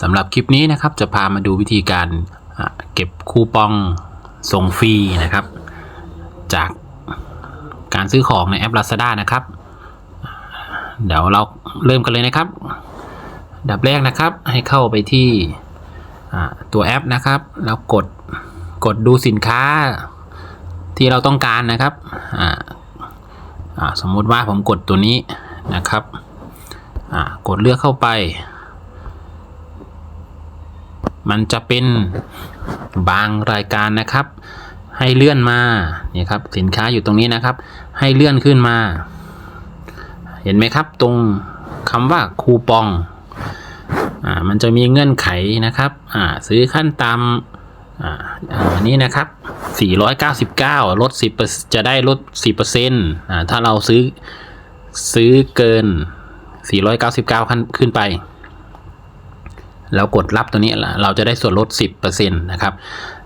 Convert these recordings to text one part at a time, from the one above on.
สำหรับคลิปนี้นะครับจะพามาดูวิธีการเก็บคูปองส่งฟรีนะครับ จากการซื้อของในแอป Lazada นะครับ เดี๋ยวเราเริ่มกันเลยนะครับ ดับแรกนะครับให้เข้าไปที่ตัวแอปนะครับ แล้วกดกดดูสินค้าที่เราต้องการนะครับสมมุติว่าผมกดตัวนี้นะครับกดเลือกเข้าไป มันจะเป็นบางรายการนะครับ ให้เลื่อนมาเนี่ยครับสินค้าอยู่ตรงนี้นะครับ ให้เลื่อนขึ้นมา เห็นไหมครับตรงคำว่าคูปองอ่ามันจะมีเงื่อนไขนะครับอ่าซื้อขั้นต่ำอ่าอันนี้นะครับ 499 ลด 10 จะได้ลด 10%อ่าถ้าเราซื้อซื้อเกิน 499ขั้นขึ้นไป แล้วกดรับตัวนี้เราจะได้ส่วนลด 10%นะครับ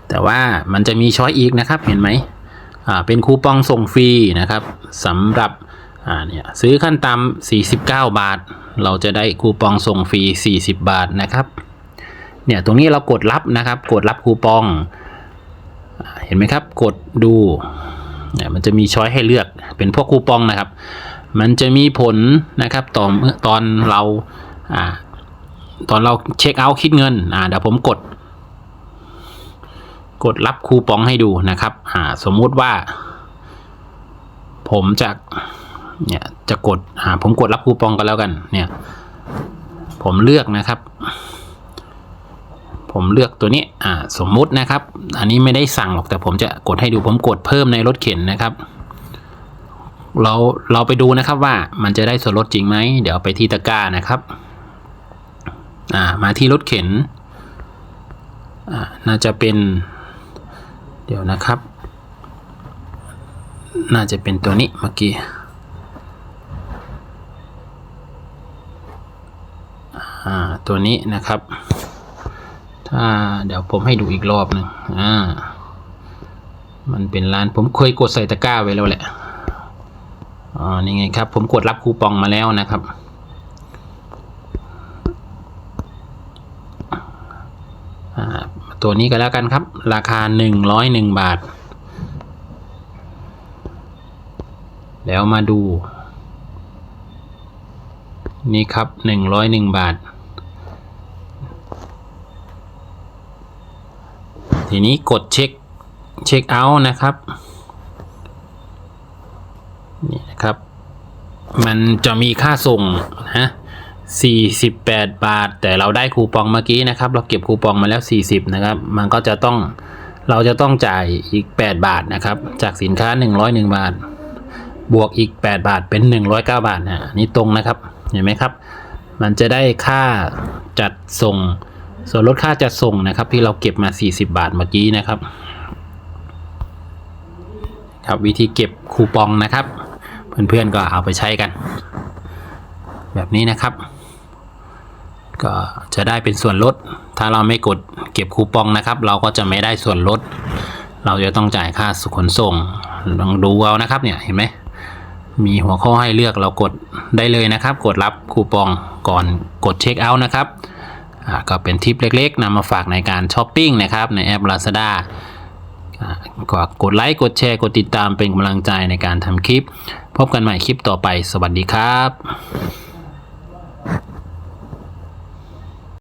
แต่ว่ามันจะมีช้อยอีกนะครับเห็นไหมอ่าเป็นคูปองส่งฟรีนะครับสำหรับอ่าเนี่ยซื้อขั้นต่ำ49 บาท เราจะได้คูปองส่งฟรี 40 บาทนะครับเนี่ยตรงนี้เรากดรับนะครับ กดรับคูปองอเห็นไหมครับ กดดูเนี่ยมันจะมีช้อยให้เลือกเป็นพวกคูปองนะครับ มันจะมีผลนะครับตอนตอนเราอ่า ตอนเราเช็คเอาท์คิดเงินอ่าเดี๋ยวผมกด กดรับคูปองให้ดูนะครับอ่าสมมุติว่า ผมจะเนี่ยจะกดอ่าผมกดรับคูปองกันแล้วกัน เนี่ย ผมเลือกนะครับ ผมเลือกตัวนี้อ่าสมมุตินะครับ อันนี้ไม่ได้สั่งหรอกแต่ผมจะกดให้ดูผมกดเพิ่มในรถเข็นนะครับเราเราไปดูนะครับว่ามันจะได้ส่วนลดจริงไหม เดี๋ยวไปที่ตะกร้านะครับ อ่ามาที่รถเข็นอ่าน่าจะเป็น เดี๋ยวนะครับ น่าจะเป็นตัวนี้เมื่อกี้ตัวนี้นะครับ ถ้าเดี๋ยวผมให้ดูอีกรอบหนึ่งอ่า มันเป็นร้านผมเคยกดใส่ตะกร้าไว้แล้วแหละ อ๋อ นี่ไงครับ ผมกดรับคูปองมาแล้วนะครับ อ่า ตัวนี้ก็แล้วกันครับ ราคา 101 บาท แล้วมาดู นี่ครับ 101 บาท ทีนี้กดเช็ค เช็คเอาท์นะครับ นี่นะครับ มันจะมีค่าส่งฮะ 48 บาท แต่เราได้คูปองเมื่อกี้นะครับ เราเก็บคูปองมาแล้ว 40 นะครับ มันก็จะต้องเราจะต้องจ่ายอีก 8 บาทนะครับ จากสินค้า 101 บาท บวกอีก 8 บาทเป็น 109 บาทนะนี่ตรงนะครับ เห็นไหมครับ มันจะได้ค่าจัดส่ง ส่วนลดค่าจัดส่งนะครับ ที่เราเก็บมา 40 บาทเมื่อกี้นะครับ ครับวิธีเก็บคูปองนะครับ เพื่อนๆก็เอาไปใช้กัน แบบนี้นะครับ ก็จะได้เป็นส่วนลด ถ้าเราไม่กดเก็บคูปองนะครับ เราก็จะไม่ได้ส่วนลด เราจะต้องจ่ายค่าสุขนส่งลองดูเอานะครับเนี่ยเห็นไหมมีหัวข้อให้เลือกเรากดได้เลยนะครับ กดรับคูปองก่อนกดเช็คเอาท์นะครับก็เป็นทิปเล็กๆนำมาฝากในการช้อปปิ้งนะครับในแอป Lazada อ่าก็กดไลค์ กดแชร์ กดติดตามเป็นกำลังใจในการทำคลิป พบกันใหม่คลิปต่อไป สวัสดีครับ